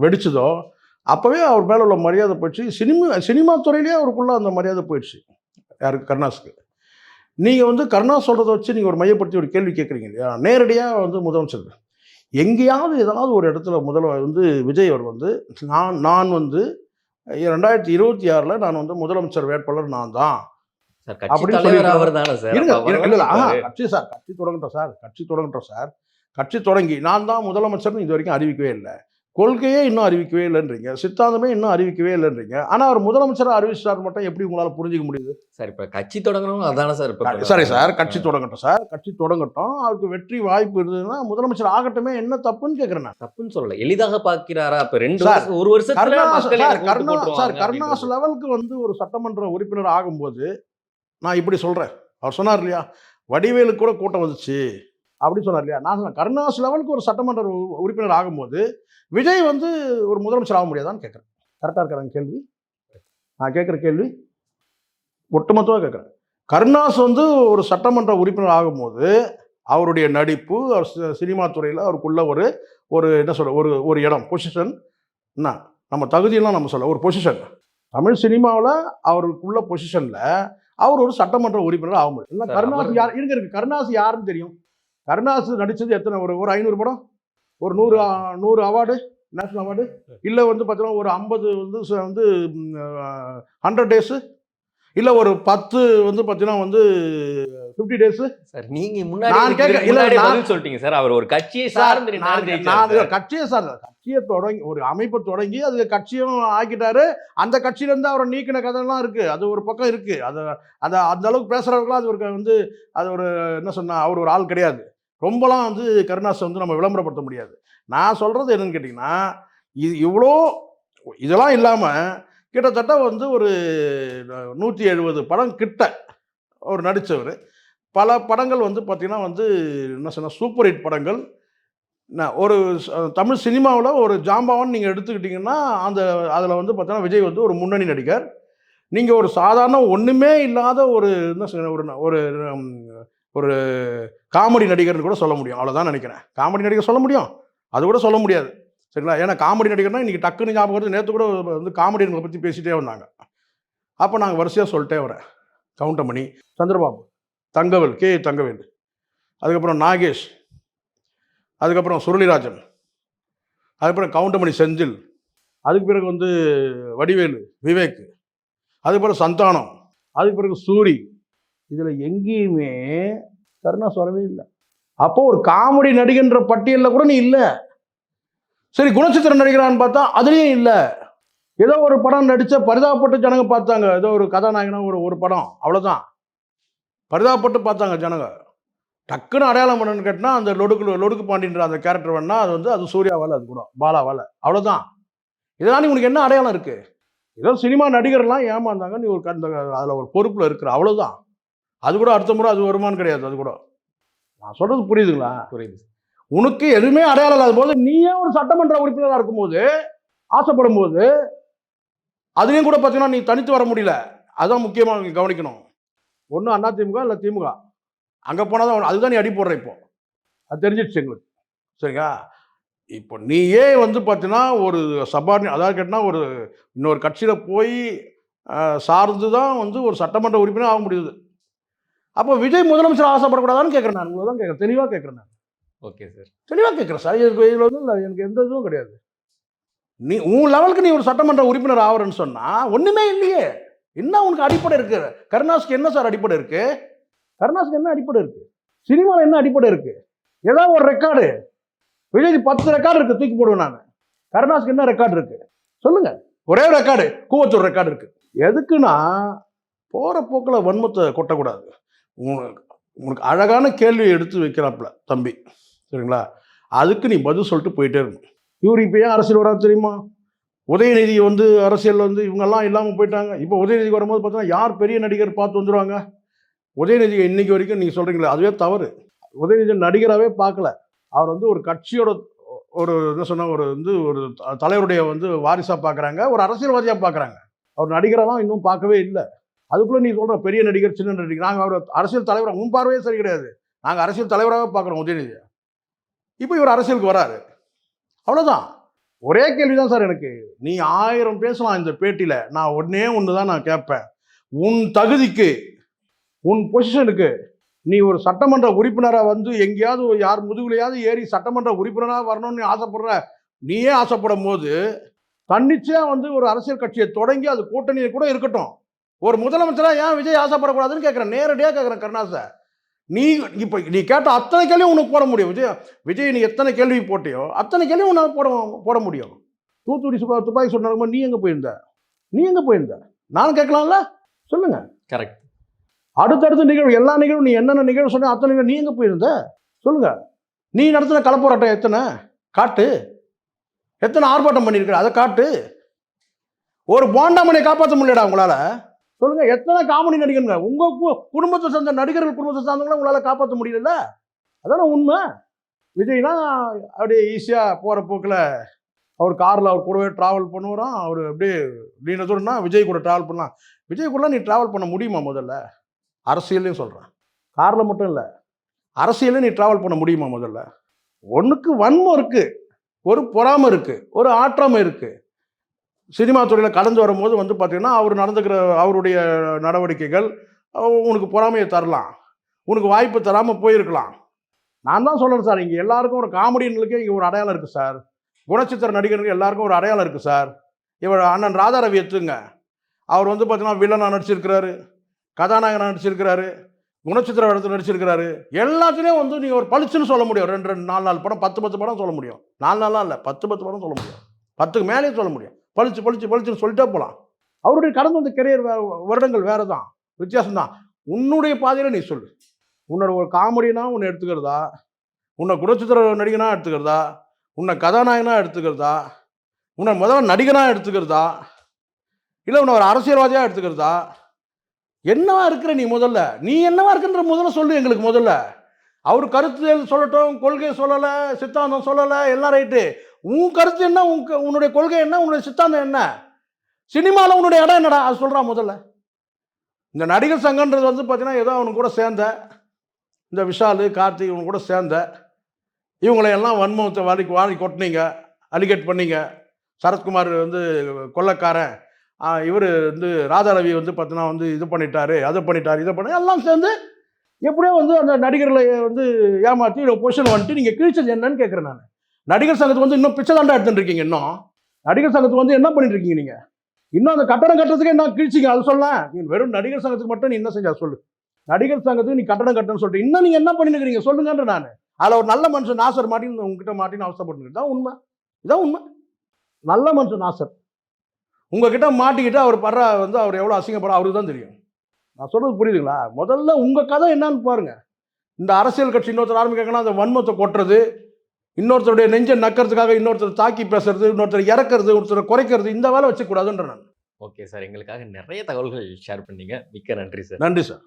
வெடிச்சதோ அப்போவே அவர் மேலே உள்ள மரியாதை போயிடுச்சு. சினிமா சினிமா துறையிலேயே அவருக்குள்ள அந்த மரியாதை போயிடுச்சு யாருக்கு கருணாஸுக்கு. நீங்கள் வந்து கருணாஸ் சொல்கிறத வச்சு நீங்கள் ஒரு மையப்படுத்தி ஒரு கேள்வி கேட்குறீங்க இல்லையா? நேரடியாக வந்து முதலமைச்சர் எங்கேயாவது ஏதாவது ஒரு இடத்துல முதல்வர் வந்து விஜய் அவர் வந்து நான் நான் வந்து ரெண்டாயிரத்தி இருபத்தி ஆறில் நான் வந்து முதலமைச்சர் வேட்பாளர் நான் தான். கட்சி சார் கட்சி தொடங்கட்டும் சார் கட்சி தொடங்கட்டும் சார். கட்சி தொடங்கி நான் தான் முதலமைச்சர்னு இது வரைக்கும் அறிவிக்கவே இல்லை. கொள்கையே இன்னும் அறிவிக்கவே இல்லைன்றீங்க. சித்தாந்தமே இன்னும் அறிவிக்கவே இல்லைன்றீங்க. ஆனால் அவர் முதலமைச்சராக அறிவிச்சார் மட்டும் எப்படி உங்களால் புரிஞ்சிக்க முடியுது? சார் இப்ப கட்சி தொடங்கணும் அதானே சார் இப்ப சரி சார் கட்சி தொடங்கட்டும் சார். கட்சி தொடங்கட்டும். அவருக்கு வெற்றி வாய்ப்பு இருந்ததுன்னா முதலமைச்சர் ஆகட்டுமே என்ன தப்புன்னு கேட்குறேன் நான். தப்புன்னு சொல்லல. எளிதாக பார்க்கிறாரா? இப்ப ரெண்டு வருஷம் ஒரு வருஷத்துல கருணாஸ் சார் கருணாஸ். லெவலுக்கு வந்து ஒரு சட்டமன்ற உறுப்பினர் ஆகும்போது நான் இப்படி சொல்கிறேன் அவர் சொன்னார் இல்லையா? வடிவேலுக்கு கூட கூட்டம் வந்துச்சு. அப்படி சொன்னார் இல்லையா? நான் சொன்னேன் கருணாஸ் லெவலுக்கு ஒரு சட்டமன்ற உறுப்பினர் ஆகும்போது விஜய் வந்து ஒரு முதலமைச்சர் ஆக முடியாதான்னு கேட்குறேன். கரெக்டாக இருக்கிறாங்க கேள்வி? நான் கேட்குற கேள்வி? ஒட்டுமொத்தமாக கேட்குறேன். கருணாஸ் வந்து ஒரு சட்டமன்ற உறுப்பினர் ஆகும்போது அவருடைய நடிப்பு அவர் சினிமா துறையில் அவருக்குள்ள ஒரு ஒரு என்ன சொல்ற ஒரு ஒரு இடம் பொசிஷன் என்ன? நம்ம தகுதியெல்லாம் நம்ம சொல்ல ஒரு பொசிஷன் தமிழ் சினிமாவில் அவருக்குள்ள பொசிஷனில் அவர் ஒரு சட்டமன்ற உறுப்பினர் ஆக முடியும். கருணாஸ் யார் இருங்க இருக்கு கருணாஸ் யாருன்னு தெரியும்? கருணாஸ் நடித்தது எத்தனை? ஒரு ஒரு ஐநூறு படம்? ஒரு நூறு நூறு அவார்டு? நேஷனல் அவார்டு இல்லை வந்து பார்த்தீங்கன்னா ஒரு ஐம்பது வந்து வந்து ஹண்ட்ரட் டேஸு இல்லை ஒரு பத்து வந்து பார்த்தீங்கன்னா வந்து ஃபிஃப்டி டேஸு சார் நீங்க முன்னாடி இல்ல, நான்- சொல்லிட்டீங்க சார். அவர் ஒரு கட்சியை சார்ந்து நான். கட்சியை சார். கட்சியை தொடங்கி ஒரு அமைப்பை தொடங்கி அது கட்சியும் ஆக்கிட்டாரு. அந்த கட்சியில இருந்து அவரை நீக்கின கதைலாம் இருக்கு. அது ஒரு பக்கம் இருக்கு. அது அதை அந்த அளவுக்கு பேசுறவர்களாம் அது ஒரு வந்து அது ஒரு என்ன சொன்னா அவர் ஒரு ஆள் கிடையாது. ரொம்பலாம் வந்து கருணாஸை வந்து நம்ம விளம்பரப்படுத்த முடியாது. நான் சொல்கிறது என்னன்னு கேட்டிங்கன்னா இது இவ்வளோ இதெல்லாம் இல்லாமல் கிட்டத்தட்ட வந்து ஒரு நூற்றி எழுபது படம் கிட்ட அவர் நடித்தவர் பல படங்கள் வந்து பார்த்திங்கன்னா வந்து என்ன சொன்ன சூப்பர் ஹிட் படங்கள். நான் ஒரு தமிழ் சினிமாவில் ஒரு ஜாம்பவான் நீங்கள் எடுத்துக்கிட்டிங்கன்னா அந்த அதில் வந்து பார்த்தீங்கன்னா விஜய் வந்து ஒரு முன்னணி நடிகர். நீங்கள் ஒரு சாதாரண ஒன்றுமே இல்லாத ஒரு என்ன சொல்ல ஒரு ஒரு ஒரு காமெடி நடிகர்னு கூட சொல்ல முடியும். அவ்வளோதான் நினைக்கிறேன். காமெடி நடிகர் சொல்ல முடியும். அது கூட சொல்ல முடியாது. சரிங்களா? ஏன்னா காமெடி நடிகர்னா இன்றைக்கி டக்குன்னு ஞாபகம் வருது. நேற்று கூட வந்து காமெடியன்களை பற்றி பேசிகிட்டே வந்தாங்க. அப்போ நாங்கள் வரிசையாக சொல்லிட்டே வரேன். கவுண்டமணி சந்திரபாபு தங்கவேல் கே தங்கவேல் அதுக்கப்புறம் நாகேஷ் அதுக்கப்புறம் சுருளிராஜன் அதுக்கப்புறம் கவுண்டமணி செந்தில் அதுக்கு பிறகு வந்து வடிவேலு விவேக் அதுக்கப்புறம் சந்தானம் அதுக்கு பிறகு சூரி இதில் எங்கேயுமே கருணாஸ் வரவே இல்லை. அப்போ ஒரு காமெடி நடிகன்ற பட்டியலில் கூட நீ இல்லை. சரி குணச்சித்திரம் நடிகிறான்னு பார்த்தா அதுலேயும் இல்லை. ஏதோ ஒரு படம் நடித்த பரிதாபப்பட்டு ஜனங்க பார்த்தாங்க. ஏதோ ஒரு கதாநாயகனா ஒரு ஒரு படம். அவ்வளோதான் பரிதாபப்பட்டு பார்த்தாங்க ஜனங்க. டக்குன்னு அடையாளம் பண்ணணும்னு கேட்டால் அந்த லொடுக்கு லொடுக்கு பாண்டின்ற அந்த கேரக்டர் வேணா அது வந்து அது சூர்யாவால் அது கூட. பாலாவால் அவ்வளோதான் இதெல்லாம் உனக்கு என்ன அடையாளம் இருக்குது ஏதோ சினிமா நடிகர்லாம் ஏமாந்தாங்க. நீ ஒரு அந்த அதில் ஒரு பொறுப்பில் இருக்கிற. அவ்வளோதான் அது கூட அடுத்த முறை அது வருமானம் கிடையாது அது கூட. நான் சொல்றது புரியுதுங்களா? புரியுது. உனக்கு எதுவுமே அடையாளம் இல்லாத போது நீயே ஒரு சட்டமன்ற உறுப்பினராக இருக்கும்போது ஆசைப்படும் போது அதுலேயும் கூட பார்த்தீங்கன்னா நீ தனித்து வர முடியல. அதுதான் முக்கியமாக நீங்க கவனிக்கணும். ஒன்று அண்ணா திமுக இல்லை திமுக. அங்கே போனால் தான் அதுதான் நீ அடி போடுற இப்போ. அது தெரிஞ்சிடுச்சு எங்களுக்கு. சரிங்களா இப்போ நீயே வந்து பார்த்தீங்கன்னா ஒரு சபார்டி அதாவது கேட்டால் ஒரு இன்னொரு கட்சியில் போய் சார்ந்து தான் வந்து ஒரு சட்டமன்ற உறுப்பினர் ஆக முடியுது. அப்போ விஜய் முதலமைச்சர் ஆசைப்படக்கூடாதான்னு கேட்குறேன் நான். உங்களை தான் கேட்குறேன் தெளிவாக கேட்குறேன் நான். Okay sir. தெளிவாக கேட்குறேன் சார். எனக்கு இதில் வந்து எனக்கு எந்த இதுவும் கிடையாது. நீ உன் லெவலுக்கு நீ ஒரு சட்டமன்ற உறுப்பினர் ஆகிறன்னு சொன்னால் ஒன்றுமே இல்லையே. என்ன உனக்கு அடிப்படை இருக்கு? கருணாஸுக்கு என்ன சார் அடிப்படை இருக்கு? கருணாஸுக்கு என்ன அடிப்படை இருக்கு? சினிமாவில் என்ன அடிப்படை இருக்கு? ஏதாவது ஒரு ரெக்கார்டு விஜய் பத்து ரெக்கார்டு இருக்கு தூக்கி போடுவேன் நான். கருணாஸுக்கு என்ன ரெக்கார்டு இருக்கு? சொல்லுங்க. ஒரே ரெக்கார்டு கூவத்தூர் ரெக்கார்டு இருக்கு. எதுக்குன்னா போகிற போக்கில் வன்மத்தை கொட்டக்கூடாது. உனக்கு உனக்கு அழகான கேள்வி எடுத்து வைக்கிறாப்புல தம்பி. சரிங்களா? அதுக்கு நீ பதில் சொல்லிட்டு போயிட்டே இருக்கணும். இவர் இப்போ ஏன் அரசியல் வராது தெரியுமா? உதயநிதி வந்து அரசியல் வந்து இவங்கெல்லாம் இல்லாமல் போயிட்டாங்க. இப்போ உதயநிதி வரும்போது பார்த்தீங்கன்னா யார் பெரிய நடிகர் பார்த்து வந்துடுவாங்க உதயநிதி இன்னைக்கு வரைக்கும் நீங்கள் சொல்கிறீங்களே அதுவே தவறு. உதயநிதி நடிகராகவே பார்க்கல. அவர் வந்து ஒரு கட்சியோட ஒரு என்ன சொன்ன ஒரு வந்து ஒரு த- தலைவருடைய வந்து வாரிசாக பார்க்குறாங்க ஒரு அரசியல்வாதியாக பார்க்குறாங்க. அவர் நடிகரெல்லாம் இன்னும் பார்க்கவே இல்லை. அதுக்குள்ளே நீ சொல்கிற பெரிய நடிகர் சின்ன நடிகர். நாங்கள் அவர் அரசியல் தலைவராக உன் பார்வையே சரி கிடையாது. நாங்கள் அரசியல் தலைவராகவே பார்க்குறோம் உதயநிதி இப்போ இவர் அரசியலுக்கு வராரு. அவ்வளோதான் ஒரே கேள்வி தான் சார் எனக்கு. நீ ஆயிரம் பேசலாம் இந்த பேட்டியில். நான் ஒன்னே ஒன்று தான் நான் கேட்பேன். உன் தகுதிக்கு உன் பொசிஷனுக்கு நீ ஒரு சட்டமன்ற உறுப்பினராக வந்து எங்கேயாவது யார் முதுகுலையாவது ஏறி சட்டமன்ற உறுப்பினராக வரணும்னு ஆசைப்படுற நீயே ஆசைப்படும் போது தன்னிச்சையாக வந்து ஒரு அரசியல் கட்சியை தொடங்கி அது கூட்டணியை கூட இருக்கட்டும். ஒரு முதலமைச்சராக ஏன் விஜய் ஆசைப்படக்கூடாதுன்னு கேட்குறேன் நேரடியாக கேட்குறேன் கருணாசை. நீ இப்போ நீ கேட்ட அத்தனை கேள்வியும் உனக்கு போட முடியும். விஜய் விஜய் நீ எத்தனை கேள்வி போட்டியோ அத்தனை கேள்வியும் உன்னால் போட போட முடியும். தூத்துக்குடி சுபா துப்பாக்கி சொன்னாலுமோ நீ எங்கே போயிருந்த? நீ எங்கே போயிருந்த? நானும் கேட்கலாம்ல? சொல்லுங்க. கரெக்ட் அடுத்தடுத்த நிகழ்வு எல்லா நிகழ்வும் நீ என்னென்ன நிகழ்வு சொன்ன அத்தனை நிகழ்வு நீ எங்கே போயிருந்த? சொல்லுங்க. நீ நடத்தின கலப்போராட்டம் எத்தனை? காட்டு. எத்தனை ஆர்ப்பாட்டம் பண்ணியிருக்கிற? அதை காட்டு. ஒரு போண்டாமனை காப்பாற்ற முடியலடா உங்களால. சொல்லுங்க எத்தனை காமெடி நடிகருங்க உங்க கு- குடும்பத்தை சேர்ந்த நடிகர்கள் குடும்பத்தை சார்ந்தவங்கள உங்களால் காப்பாற்ற முடியல அதான உண்மை. விஜய்னா அப்படியே ஈஸியாக போகிற போக்கில் அவர் காரில் அவர் கூடவே ட்ராவல் பண்ணுவாராம். அவர் அப்படியே நீ விஜய் கூட ட்ராவல் பண்ணலாம். விஜய் கூட நீ ட்ராவல் பண்ண முடியுமா முதல்ல? அரசியல்லையும் சொல்கிறேன் காரில் மட்டும் இல்லை. அரசியலையும் நீ ட்ராவல் பண்ண முடியுமா முதல்ல? ஒன்றுக்கு வன்மம் இருக்குது ஒரு பொறாமை இருக்குது ஒரு ஆற்றாமை இருக்குது சினிமா துறையில் கலந்து வரும்போது வந்து பார்த்தீங்கன்னா அவர் நடந்துக்கிற அவருடைய நடவடிக்கைகள் உனக்கு பொறாமையை தரலாம். உனக்கு வாய்ப்பு தராமல் போயிருக்கலாம். நான் தான் சொல்கிறேன் சார் இங்கே எல்லாருக்கும் ஒரு காமெடியனுக்கே இங்கே ஒரு அடையாளம் இருக்குது சார். குணச்சித்திர நடிகருக்கு எல்லாருக்கும் ஒரு அடையாளம் இருக்குது சார். இவர் அண்ணன் ராதாரவி எத்துங்க. அவர் வந்து பார்த்தீங்கன்னா வில்லனாக நடிச்சிருக்கிறாரு கதாநாயகனாக நடிச்சிருக்கிறாரு குணச்சித்திர இடத்துல நடிச்சிருக்கிறாரு. எல்லாத்துலேயும் வந்து நீங்கள் ஒரு பளிச்சுன்னு சொல்ல முடியும். ரெண்டு ரெண்டு நாலு நாலு படம் பத்து பத்து படம் சொல்ல முடியும். நாலு நாளாக இல்லை பத்து பத்து படம் சொல்ல முடியும். பத்துக்கு மேலேயும் சொல்ல முடியும். பழிச்சு பழிச்சு பழிச்சுன்னு சொல்லிட்டே போகலாம் அவருடைய கடந்து வந்த கெரியர் வேறு வருடங்கள் வேறு தான் வித்தியாசம் தான் உன்னுடைய பாதையில் நீ சொல்லு. உன்னோட ஒரு காமெடினா உன்னை எடுத்துக்கிறதா? உன்னை குணச்சித்திர நடிகனா எடுத்துக்கிறதா? உன்னை கதாநாயகனா எடுத்துக்கிறதா? உன்னை முதல்ல நடிகனா எடுத்துக்கிறதா? இல்லை உன்னை ஒரு அரசியல்வாதியாக எடுத்துக்கிறதா? என்னவா இருக்கிற நீ முதல்ல? நீ என்னவா இருக்குன்ற முதல்ல சொல்லு எங்களுக்கு முதல்ல. அவர் கருத்துகள் சொல்லட்டும் கொள்கை சொல்லலை சித்தாந்தம் சொல்லலை எல்லாம் ரைட்டு. உன் கருத்து என்ன? உன் க- உன்னுடைய கொள்கை என்ன? உன்னுடைய சித்தாந்தம் என்ன? சினிமாவில் உன்னுடைய இடம் என்னடா? அது சொல்கிறான் முதல்ல. இந்த நடிகர் சங்கன்றது வந்து பார்த்தீங்கன்னா ஏதோ அவனு கூட சேர்ந்த இந்த விஷால் கார்த்திக் இவங்க கூட சேர்ந்த இவங்களை எல்லாம் வன்மத்தை வாரி வாரி கொட்டினீங்க அலிகேட் பண்ணீங்க. சரத்குமார் வந்து கொள்ளக்காரன். இவர் வந்து ராதாரவி வந்து பார்த்தீங்கன்னா வந்து இது பண்ணிட்டாரு அதை பண்ணிட்டாரு இதை பண்ணி எல்லாம் சேர்ந்து எப்படியோ வந்து அந்த நடிகர்களை வந்து ஏமாற்றி பொசிஷன் வந்துட்டு நீங்கள் கிழிச்சது என்னன்னு கேட்குறேன் நான். நடிகர் சங்கத்துக்கு வந்து இன்னும் பிச்சை தாண்டா எடுத்துட்டு இருக்கீங்க இன்னும். நடிகர் சங்கத்துக்கு வந்து என்ன பண்ணிட்டு இருக்கீங்க நீங்க? இன்னும் அந்த கட்டடம் கட்டுறதுக்கு என்ன கிழிச்சிங்க? அது சொல்ல. நீ வெறும் நடிகர் சங்கத்துக்கு மட்டும் நீ என்ன செஞ்சா? சொல்லு. நடிகர் சங்கத்துக்கு நீ கட்டடம் கட்டணும்னு சொல்லிட்டு இன்னும் நீங்க என்ன பண்ணிட்டு இருக்கீங்க? சொல்லுங்கன்ற நான். அதில் ஒரு நல்ல மனுஷன் நாசர் மாட்டின்னு உங்ககிட்ட மாட்டின்னு அவசரப்பட்டு இதான் உண்மை. இதான் உண்மை. நல்ல மனுஷன் நாசர். உங்ககிட்ட மாட்டிக்கிட்டு அவர் படுற வந்து அவர் எவ்வளோ அசிங்கப்படுற அவருக்கு தான் தெரியும். நான் சொல்றது புரியுதுங்களா? முதல்ல உங்கள் கதை என்னன்னு பாருங்க. இந்த அரசியல் கட்சி இன்னொருத்தர் ஆரம்பிக்காங்கன்னா அந்த வன்மத்தை கொட்டுறது இன்னொருத்தருடைய நெஞ்சை நக்கிறதுக்காக இன்னொருத்தர் தாக்கி பேசுறது இன்னொருத்தர் இறக்குறது ஒருத்தரை குறைக்கிறது இந்த வேலை வச்சுக்கூடாதுன்ற நான். ஓகே சார் எங்களுக்காக நிறைய தகவல்கள் ஷேர் பண்ணீங்க. மிக்க நன்றி சார். நன்றி சார்.